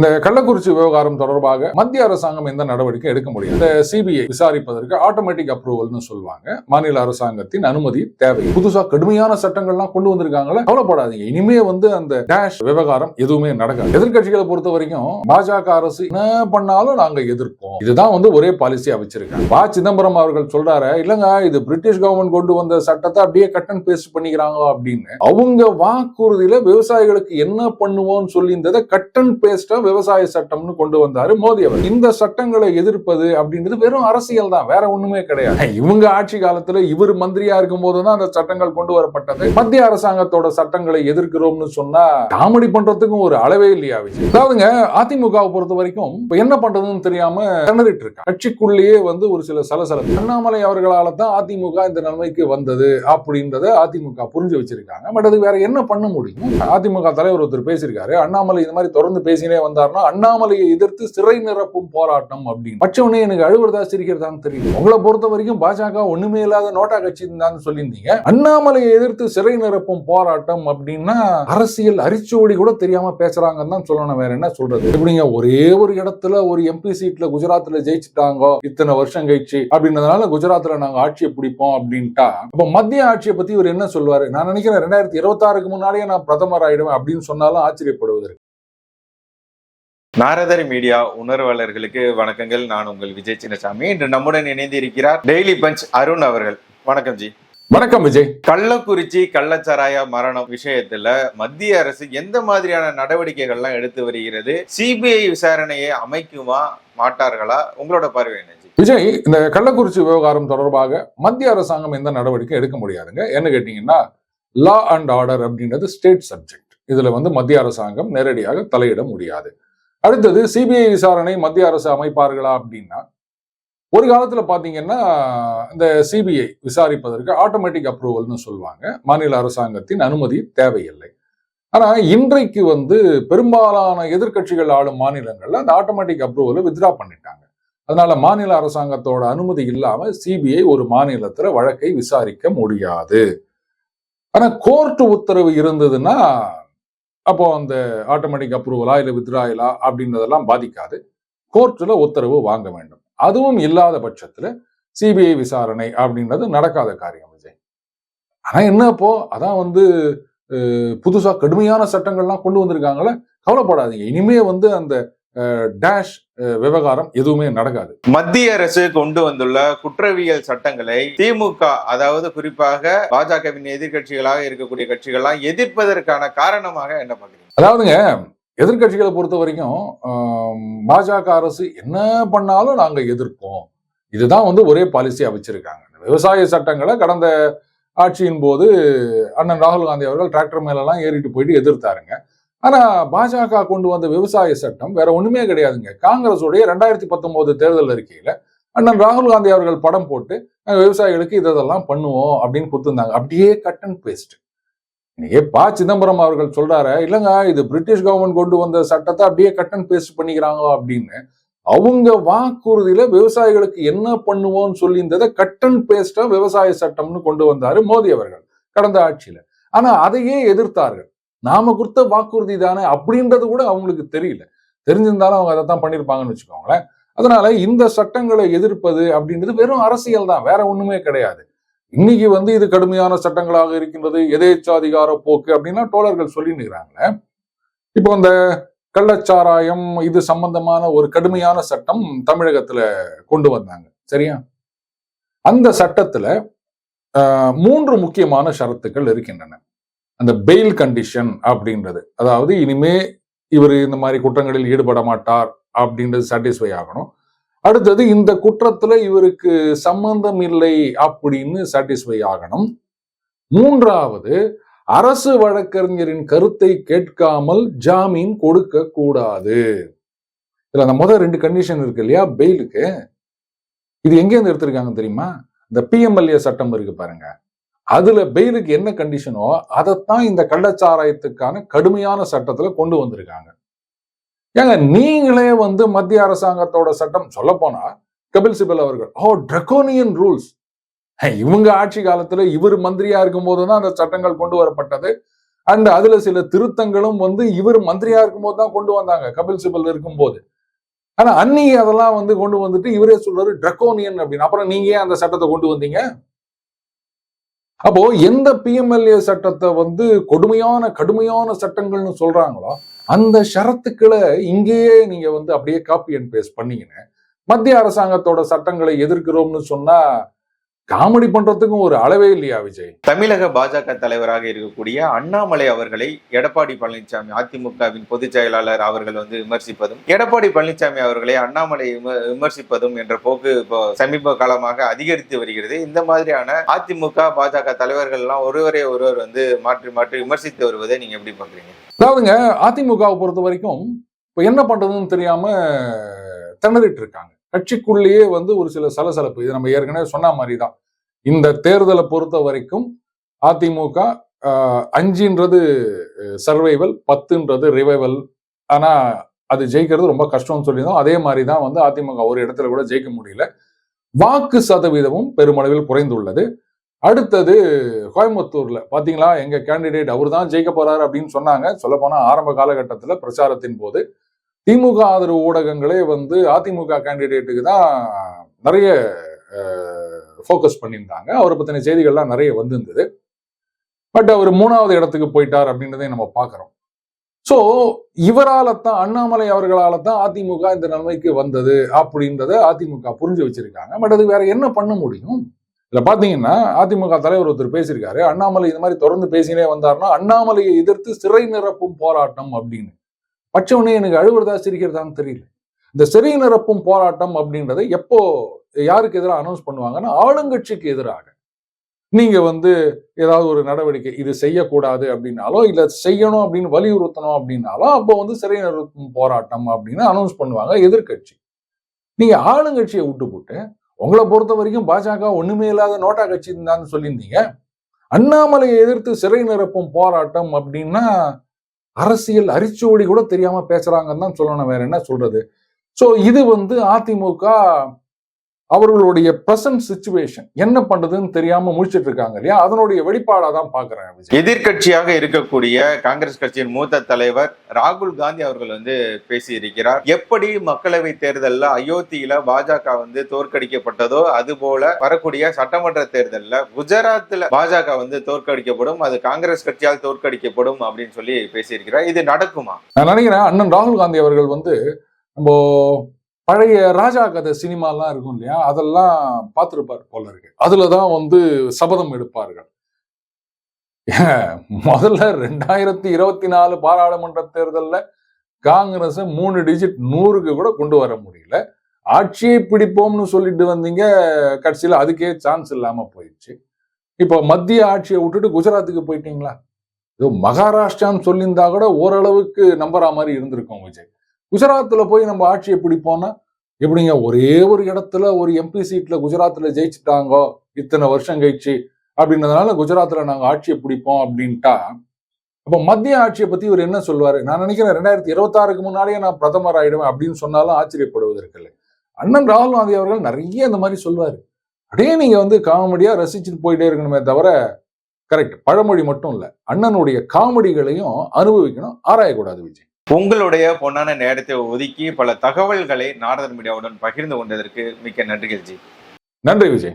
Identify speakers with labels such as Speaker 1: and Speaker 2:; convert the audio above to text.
Speaker 1: இந்த கள்ளக்குறிச்சி விவகாரம் தொடர்பாக மத்திய அரசாங்கம் எந்த நடவடிக்கை எடுக்க முடியும்? இந்த சிபிஐ விசாரிப்பதற்கு ஆட்டோமேட்டிக் அப்ரூவல்னு சொல்லுவாங்க. மாநில அரசாங்கத்தின் அனுமதி தேவை. புதுசா கடுமையான சட்டங்கள்லாம் கொண்டு வந்திருக்காங்களே கவலைப்படாதீங்க. இனிமே வந்து அந்த டேஷ் விவகாரம் எதுவுமே நடக்காது. எதிர்க்கட்சிகளை பொறுத்த வரைக்கும் பாஜக அரசு என்ன பண்ணாலும் நாங்க எதிர்ப்போம். இதுதான் வந்து ஒரே பாலிசியா வச்சிருக்காங்க. பா சிதம்பரம் அவர்கள் சொல்றாரு இல்லங்க இது பிரிட்டிஷ் கவர்மெண்ட் கொண்டு வந்த சட்டத்தை அப்படியே கட் அண்ட் பேஸ்ட் பண்ணிக்கிறாங்க அப்படின்னு. அவங்க வாக்குறுதியில விவசாயிகளுக்கு என்ன பண்ணுவோம்னு சொல்லி இருந்ததை கட் அண்ட் பேஸ்டா விவசாய சட்டம்னு கொண்டு வந்தாரு மோடி அவர். இந்த சட்டங்களை எதிர்ப்பது அப்படின்றது வெறும் அரசியல் தான் வேற ஒண்ணுமே கிடையாது. இவங்க ஆட்சி காலத்துல இவர் மந்திரியா இருக்கும் போதுதான் அந்த சட்டங்கள் கொண்டு வரப்பட்டது. மத்திய அரசாங்கத்தோட சட்டங்களை எதிர்க்கிறோம்னு சொன்னா காமெடி பண்றதுக்கும் ஒரு அளவே இல்லையா விஜய்? அதாவதுங்க அதிமுகவை பொறுத்த வரைக்கும் இப்ப என்ன பண்றதுன்னு தெரியாம திணறிட்டு இருக்காங்க கட்சிக்குள்ளேயே வந்து ஒரு சில சலசலப்பு. அண்ணாமலை அவர்களால தான் அதிமுக இந்த நிலைமைக்கு வந்தது அப்படின்றத அதிமுக புரிஞ்சு வச்சிருக்காங்க. பட் அது வேற என்ன பண்ண முடியும்? அதிமுக தலைவர் ஒருத்தர் பேசியிருக்காரு. அண்ணாமலை இந்த மாதிரி தொடர்ந்து பேசினே வந்து வந்தார்னா அண்ணாமலையை எதிர்த்து சிறை நிரப்பும் போராட்டம் அப்படின்னு. பச்சவனே எனக்கு அழுவுறதா சிரிக்கிறதான்னு தெரியும் உங்களை பொறுத்த வரைக்கும் பாஜக ஒண்ணுமே இல்லாத நோட்டா கட்சி தான் சொல்லியிருந்தீங்க. அண்ணாமலையை எதிர்த்து சிறை நிரப்பும் போராட்டம் அப்படின்னா அரசியல் அரிச்சோடி கூட தெரியாம பேசுறாங்கன்னு தான் சொல்லணும். வேற என்ன சொல்றது? எப்படிங்க ஒரே ஒரு இடத்துல ஒரு எம்பி சீட்ல குஜராத்ல ஜெயிச்சுட்டாங்க இத்தனை வருஷம் கழிச்சு அப்படின்றதுனால குஜராத்ல நாங்க ஆட்சியை பிடிப்போம் அப்படின்ட்டா? அப்ப மத்திய ஆட்சியை பத்தி இவர் என்ன சொல்வாரு நான் நினைக்கிறேன் ரெண்டாயிரத்தி இருபத்தாறுக்கு முன்னாடியே நான் பிரதமர் ஆயிடுவேன் அப்படின்னு சொன்னாலும் ஆச்சரியப்படுவதற்கு.
Speaker 2: நாரதர் மீடியா உணர்வாளர்களுக்கு வணக்கங்கள். நான் உங்கள் விஜய் சின்னசாமி. இன்று நம்முடன் இணைந்து இருக்கிறார் டெய்லி பஞ்ச் அருண் அவர்கள். வணக்கம் ஜி.
Speaker 1: வணக்கம் விஜய்.
Speaker 2: கள்ளக்குறிச்சி கள்ளச்சாராய மரணம் விஷயத்துல மத்திய அரசு எந்த மாதிரியான நடவடிக்கைகள்லாம் எடுத்து வருகிறது? சிபிஐ விசாரணையை அமைக்குமா மாட்டார்களா? உங்களோட பார்வை என்ன ஜி?
Speaker 1: விஜய் இந்த கள்ளக்குறிச்சி விவகாரம் தொடர்பாக மத்திய அரசாங்கம் எந்த நடவடிக்கை எடுக்க முடியாதுங்க. என்ன கேட்டீங்கன்னா லா அண்ட் ஆர்டர் அப்படின்றது ஸ்டேட் சப்ஜெக்ட் இதுல வந்து மத்திய அரசாங்கம் நேரடியாக தலையிட முடியாது. அடுத்தது சிபிஐ விசாரணை மத்திய அரசு அமைப்பார்களா அப்படின்னா ஒரு காலத்துல பாத்தீங்கன்னா இந்த சிபிஐ விசாரிப்பதற்கு ஆட்டோமேட்டிக் அப்ரூவல்னு சொல்லுவாங்க. மாநில அரசாங்கத்தின் அனுமதி தேவையில்லை. ஆனா இன்றைக்கு வந்து பெரும்பாலான எதிர்க்கட்சிகள் ஆளும் மாநிலங்கள்ல அந்த ஆட்டோமேட்டிக் அப்ரூவலை வித்ரா பண்ணிட்டாங்க. அதனால மாநில அரசாங்கத்தோட அனுமதி இல்லாம சிபிஐ ஒரு மாநிலத்துல வழக்கை விசாரிக்க முடியாது. ஆனா கோர்ட் உத்தரவு இருந்ததுன்னா அப்போ அந்த ஆட்டோமேட்டிக் அப்ரூவலா இல்லை வித்ராயலா அப்படின்றதெல்லாம் பாதிக்காது. கோர்ட்டில் உத்தரவு வாங்க வேண்டும். அதுவும் இல்லாத பட்சத்தில் சிபிஐ விசாரணை அப்படின்றது நடக்காத காரியம் விஜய். ஆனால் என்ன இப்போ அதான் வந்து புதுசாக புதுசா கடுமையான சட்டங்கள்லாம் கொண்டு வந்திருக்காங்களே கவலைப்படாதீங்க. இனிமே வந்து அந்த டேஷ் விவகாரம் எதுவுமே நடக்காது.
Speaker 2: மத்திய அரசு கொண்டு வந்துள்ள குற்றவியல் சட்டங்களை திமுக அதாவது குறிப்பாக பாஜகவின் எதிர்க்கட்சிகளாக இருக்கக்கூடிய கட்சிகள்லாம் எதிர்ப்பதற்கான காரணமாக என்ன பாக்குறீங்க
Speaker 1: அதாவதுங்க எதிர்க்கட்சிகளை பொறுத்த வரைக்கும் பாஜக அரசு என்ன பண்ணாலும் நாங்க எதிர்ப்போம். இதுதான் வந்து ஒரே பாலிசியா வச்சிருக்காங்க. இந்த விவசாய சட்டங்களை கடந்த ஆட்சியின் போது அண்ணன் ராகுல் காந்தி அவர்கள் டிராக்டர் மேலெல்லாம் ஏறிட்டு போயிட்டு எதிர்த்தாருங்க. ஆனா பாஜக கொண்டு வந்த விவசாய சட்டம் வேற ஒண்ணுமே கிடையாதுங்க. காங்கிரஸுடைய ரெண்டாயிரத்தி பத்தொன்பது தேர்தல் அறிக்கையில அண்ணன் ராகுல் காந்தி அவர்கள் படம் போட்டு நாங்கள் விவசாயிகளுக்கு இதெல்லாம் பண்ணுவோம் அப்படின்னு கொடுத்துருந்தாங்க. அப்படியே கட் அண்ட் பேஸ்ட் இன்னைக்கு ப. சிதம்பரம் அவர்கள் சொல்றாரு இல்லைங்க இது பிரிட்டிஷ் கவர்மெண்ட் கொண்டு வந்த சட்டத்தை அப்படியே கட் அண்ட் பேஸ்ட் பண்ணிக்கிறாங்க அப்படின்னு. அவங்க வாக்குறுதியில விவசாயிகளுக்கு என்ன பண்ணுவோம்னு சொல்லியிருந்ததை கட் அண்ட் பேஸ்டா விவசாய சட்டம்னு கொண்டு வந்தாரு மோடி அவர்கள் கடந்த ஆட்சியில. ஆனா அதையே எதிர்த்தார்கள். நாம கொடுத்த வாக்குறுதி தானே அப்படின்றது கூட அவங்களுக்கு தெரியல. தெரிஞ்சிருந்தாலும் அவங்க அதை தான் பண்ணியிருப்பாங்கன்னு வச்சுக்கோங்களேன். அதனால இந்த சட்டங்களை எதிர்ப்பது அப்படின்றது வெறும் அரசியல் தான் வேற ஒண்ணுமே கிடையாது. இன்னைக்கு வந்து இது கடுமையான சட்டங்களாக இருக்கின்றது எதேச்சாதிகார போக்கு அப்படின்னா தோழர்கள் சொல்லினுக்கிறாங்களே இப்போ அந்த கள்ளச்சாராயம் இது சம்பந்தமான ஒரு கடுமையான சட்டம் தமிழகத்துல கொண்டு வந்தாங்க சரியா? அந்த சட்டத்துல ஆஹ், மூன்று முக்கியமான ஷரத்துக்கள் இருக்கின்றன. அந்த பெயில் கண்டிஷன் அப்படின்றது. அதாவது இனிமே இவர் இந்த மாதிரி குற்றங்களில் ஈடுபட மாட்டார் அப்படின்றது சாட்டிஸ்ஃபை ஆகணும். அடுத்தது இந்த குற்றத்துல இவருக்கு சம்பந்தம் இல்லை அப்படின்னு சாட்டிஸ்ஃபை ஆகணும். மூன்றாவது அரசு வழக்கறிஞரின் கருத்தை கேட்காமல் ஜாமீன் கொடுக்க கூடாது. இதுல அந்த முதல் ரெண்டு கண்டிஷன் இருக்கு இல்லையா? பெயிலுக்கு இது எங்கேருந்து எடுத்திருக்காங்க தெரியுமா? இந்த பிஎம்எல்ஏ சட்டம் இருக்கு பாருங்க. அதுல பெயிலுக்கு என்ன கண்டிஷனோ அதைத்தான் இந்த கள்ளச்சாராயத்துக்கான கடுமையான சட்டத்துல கொண்டு வந்திருக்காங்க. ஏங்க நீங்களே வந்து மத்திய அரசாங்கத்தோட சட்டம் சொல்ல போனா கபில் சிபல் அவர்கள் ஓ ட்ரகோனியன் ரூல்ஸ் இவங்க ஆட்சி காலத்துல இவர் மந்திரியா இருக்கும் போதுதான் அந்த சட்டங்கள் கொண்டு வரப்பட்டது. அண்ட் அதுல சில திருத்தங்களும் வந்து இவர் மந்திரியா இருக்கும்போது தான் கொண்டு வந்தாங்க கபில் சிபல் இருக்கும்போது. ஆனா அன்னி அதெல்லாம் வந்து கொண்டு வந்துட்டு இவரே சொல்றாரு ட்ரக்கோனியன் அப்படின்னு. அப்புறம் நீங்க ஏன் அந்த சட்டத்தை கொண்டு வந்தீங்க? அப்போ எந்த பிஎம்எல்ஏ சட்டத்தை வந்து கொடுமையான கடுமையான சட்டங்கள்னு சொல்றாங்களோ அந்த ஷரத்துக்களை இங்கேயே நீங்க வந்து அப்படியே காப்பி அண்ட் பேஸ்ட் பண்ணீங்கன்னு மத்திய அரசாங்கத்தோட சட்டங்களை எதிர்க்கிறோம்னு சொன்னா காமெடி பண்றதுக்கும் ஒரு அளவே இல்லையா விஜய்?
Speaker 2: தமிழக பாஜக தலைவராக இருக்கக்கூடிய அண்ணாமலை அவர்களை எடப்பாடி பழனிசாமி அதிமுகவின் பொதுச் செயலாளர் அவர்கள் வந்து விமர்சிப்பதும் எடப்பாடி பழனிசாமி அவர்களை அண்ணாமலை விம- விமர்சிப்பதும் என்ற போக்கு இப்போ சமீப காலமாக அதிகரித்து வருகிறது. இந்த மாதிரியான அதிமுக பாஜக தலைவர்கள் எல்லாம் ஒருவரை ஒருவர் வந்து மாற்றி மாற்றி விமர்சித்து வருவதை நீங்க எப்படி பாக்குறீங்க
Speaker 1: அதாவதுங்க அதிமுகவை பொறுத்த வரைக்கும் இப்போ என்ன பண்றதுன்னு தெரியாம திணறிட்டு இருக்காங்க. கட்சிக்குள்ளேயே வந்து ஒரு சில சலசலப்பு. இது நம்ம ஏற்கனவே சொன்ன மாதிரி தான் இந்த தேர்தலை பொறுத்த வரைக்கும் அதிமுக அஞ்சுன்றது சர்வைவல் பத்துன்றது ரிவைவல் ஆனால் அது ஜெயிக்கிறது ரொம்ப கஷ்டம்னு சொல்லியிருந்தோம். அதே மாதிரி தான் வந்து அதிமுக ஒரு இடத்துல கூட ஜெயிக்க முடியல. வாக்கு சதவீதமும் பெருமளவில் குறைந்துள்ளது. அடுத்தது கோயம்புத்தூர்ல பாத்தீங்களா? எங்க கேண்டிடேட் அவர் தான் ஜெயிக்க போறாரு அப்படின்னு சொன்னாங்க. சொல்ல போனா ஆரம்ப காலகட்டத்தில் பிரச்சாரத்தின் போது திமுக ஆதரவு ஊடகங்களே வந்து அதிமுக கேண்டிடேட்டுக்கு தான் நிறைய ஃபோக்கஸ் பண்ணியிருந்தாங்க. அவரை பத்தின செய்திகள்லாம் நிறைய வந்திருந்தது. பட் அவர் மூணாவது இடத்துக்கு போயிட்டார் அப்படின்றதையும் நம்ம பார்க்குறோம். ஸோ இவரால தான் அண்ணாமலை அவர்களால தான் அதிமுக இந்த நிலைமைக்கு வந்தது அப்படின்றத அதிமுக புரிஞ்சு வச்சிருக்காங்க. பட் அது வேற என்ன பண்ண முடியும்? இதில் பார்த்தீங்கன்னா அதிமுக தலைவர் ஒருத்தர் பேசியிருக்காரு. அண்ணாமலை இந்த மாதிரி தொடர்ந்து பேசினே வந்தாருன்னா அண்ணாமலையை எதிர்த்து சிறை நிரப்பும் போராட்டம் அப்படின்னு. பச்சவனே எனக்கு அழுவுறதா சிரிக்கிறதான்னு தெரியல. இந்த சிறை நிரப்பும் போராட்டம் அப்படின்றத எப்போ யாருக்கு எதிராக அனௌன்ஸ் பண்ணுவாங்கன்னா ஆளுங்கட்சிக்கு எதிராக. நீங்க வந்து ஏதாவது ஒரு நடவடிக்கை இது செய்யக்கூடாது அப்படின்னாலோ இல்ல செய்யணும் அப்படின்னு வலியுறுத்தணும் அப்படின்னாலோ அப்போ வந்து சிறை நிறுத்தும் போராட்டம் அப்படின்னு அனௌன்ஸ் பண்ணுவாங்க எதிர்க்கட்சி. நீங்க ஆளுங்கட்சியை விட்டு போட்டு உங்களை பொறுத்த வரைக்கும் பாஜக ஒண்ணுமே இல்லாத நோட்டா கட்சி இருந்தான்னு சொல்லியிருந்தீங்க. அண்ணாமலையை எதிர்த்து சிறை நிரப்பும் போராட்டம் அப்படின்னா அரசியல் அரிச்சுவடி கூட தெரியாம பேசுறாங்கன்னு தான் சொல்லணும். வேற என்ன சொல்றது? ஸோ இது வந்து அதிமுக அவர்களுடைய பிரசன்ட் சுச்சுவேஷன் என்ன பண்றதுன்னு தெரியாம முழிச்சிட்டு இருக்காங்க இல்லையா? அதனுடைய வெளிப்பாடா தான் பாக்குறேன் விஜய்
Speaker 2: எதிர்க்கட்சியாக இருக்கக்கூடிய காங்கிரஸ் கட்சியின் மூத்த தலைவர் ராகுல் காந்தி அவர்கள் வந்து பேசியிருக்கிறார். எப்படி மக்களவை தேர்தல்ல அயோத்தியில பாஜக வந்து தோற்கடிக்கப்பட்டதோ அது போல வரக்கூடிய சட்டமன்ற தேர்தல்ல குஜராத்ல பாஜக வந்து தோற்கடிக்கப்படும் அது காங்கிரஸ் கட்சியால் தோற்கடிக்கப்படும் அப்படின்னு சொல்லி பேசியிருக்கிறார். இது நடக்குமா?
Speaker 1: நான் நினைக்கிறேன் அண்ணன் ராகுல் காந்தி அவர்கள் வந்து நம்ம பழைய ராஜா கதை சினிமாலாம் இருக்கும் இல்லையா? அதெல்லாம் பார்த்துருப்பார் போல இருக்கு. அதுலதான் வந்து சபதம் எடுப்பார்கள். முதல்ல ரெண்டாயிரத்தி இருபத்தி நாலு பாராளுமன்ற தேர்தல்ல காங்கிரஸ் மூணு டிஜிட் நூறுக்கு கூட கொண்டு வர முடியல. ஆட்சியை பிடிப்போம்னு சொல்லிட்டு வந்தீங்க கடைசியில் அதுக்கே சான்ஸ் இல்லாம போயிடுச்சு. இப்போ மத்திய ஆட்சியை விட்டுட்டு குஜராத்துக்கு போயிட்டீங்களா? இது மகாராஷ்டிரான்னு சொல்லியிருந்தா கூட ஓரளவுக்கு நம்புற மாதிரி இருந்திருக்கும் விஜய். குஜராத்தில் போய் நம்ம ஆட்சியை பிடிப்போம்னா எப்படிங்க? ஒரே ஒரு இடத்துல ஒரு எம்பி சீட்ல குஜராத்தில் ஜெயிச்சுட்டாங்கோ இத்தனை வருஷம் கழிச்சு அப்படின்றதுனால குஜராத்தில் நாங்கள் ஆட்சியை பிடிப்போம் அப்படின்ட்டா அப்போ மத்திய ஆட்சியை பற்றி இவர் என்ன சொல்லுவார்? நான் நினைக்கிறேன் ரெண்டாயிரத்தி இருபத்தாறுக்கு முன்னாடியே நான் பிரதமர் ஆயிடுவேன் அப்படின்னு சொன்னாலும் ஆச்சரியப்படுவதற்கு இல்லை அண்ணன் ராகுல் காந்தி அவர்கள் நிறைய இந்த மாதிரி சொல்வார் அப்படியே நீங்கள் வந்து காமெடியாக ரசிச்சுட்டு போயிட்டே இருக்கணுமே தவிர கரெக்ட் பழமொழி மட்டும் இல்லை. அண்ணனுடைய காமெடிகளையும் அனுபவிக்கணும். ஆராயக்கூடாது விஜய்.
Speaker 2: உங்களுடைய பொன்னான நேரத்தை ஒதுக்கி பல தகவல்களை நாரதன் மீடியாவுடன் பகிர்ந்து கொண்டதற்கு மிக்க நன்றிகள் ஜி
Speaker 1: நன்றி விஜய்.